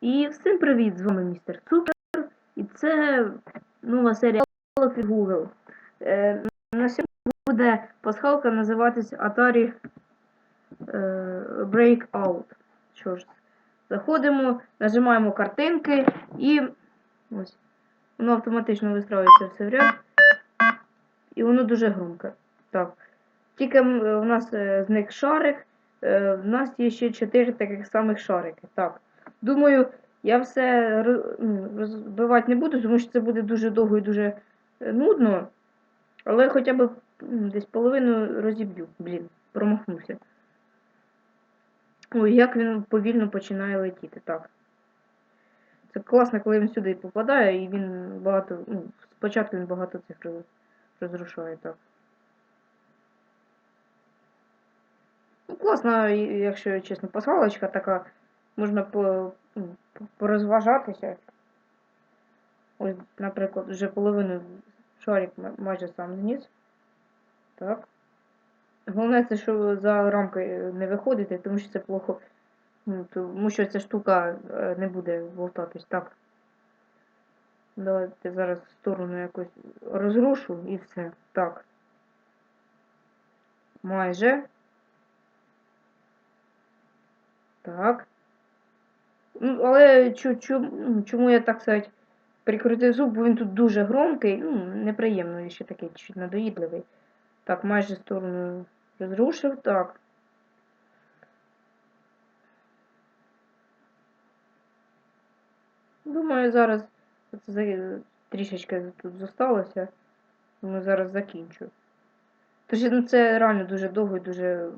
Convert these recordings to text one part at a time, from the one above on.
І всім привіт! З вами містер Цукер. І це нова серія Google. Е, на сьогодні буде пасхалка називатись Atari е, Breakout. Що ж, заходимо, нажимаємо картинки і ось. Воно автоматично вистраюється все в ряд. І воно дуже громке. Так. Тільки у нас е, зник шарик. Е, в нас є ще 4 таких самих шарики. Так. Думаю, я все ну, розбивати не буду, тому що це буде дуже довго і дуже е, нудно. Але хоча б десь половину розіб'ю. Блін, промахнувся. Ой, як він повільно починає летіти. Так. Це класно, коли він сюди попадає, і він багато. Ну, спочатку він багато цих розрушає, так. Ну, класно, і- якщо чесно, пасхалочка така, можна ну, порозважатися. Ось, наприклад, вже половину шарик майже сам зніс. Так. Головне, це що за рамки е, не виходити, тому що це плохо. Ну, тому що ця штука е, не буде болтатись. Так. Давайте зараз сторону якось розрушу і все. Так. Майже. Так. Ну, але ну, чому я так сказати, прикрутив звук, бо він тут дуже громкий, ну, неприємно, ще такий чуть надоїдливий. Так, майже сторону розрушив, так. Думаю, зараз трішечки тут зосталося. Думаю, зараз закінчу. Тож ну, це реально дуже довго і дуже,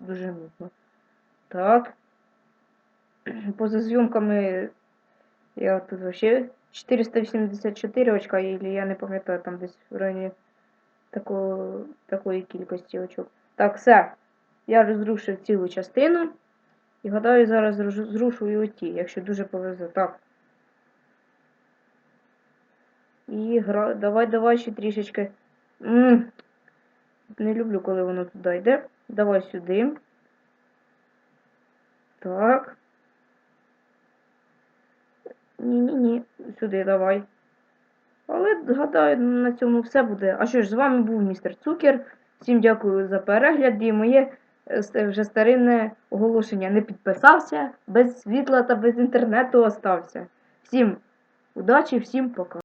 дуже нудно. Так. Поза зйомками я тут вообще 484 очка, или я не пам'ятаю, там десь в районі такого, такої кількості очок. Так, все. Я розрушив цілу частину. І гадаю, зараз зрушу і оті, якщо дуже повезе. Так. І гра... давай, давай ще трішечки. м Не люблю, коли воно туди йде. Давай сюди. Так. Сюди давай. Але гадаю, на цьому все буде. А що ж, з вами був містер Цукер. Всім дякую за перегляд і моє е, вже старинне оголошення. Не підписався, без світла та без інтернету остався. Всім удачі, всім пока.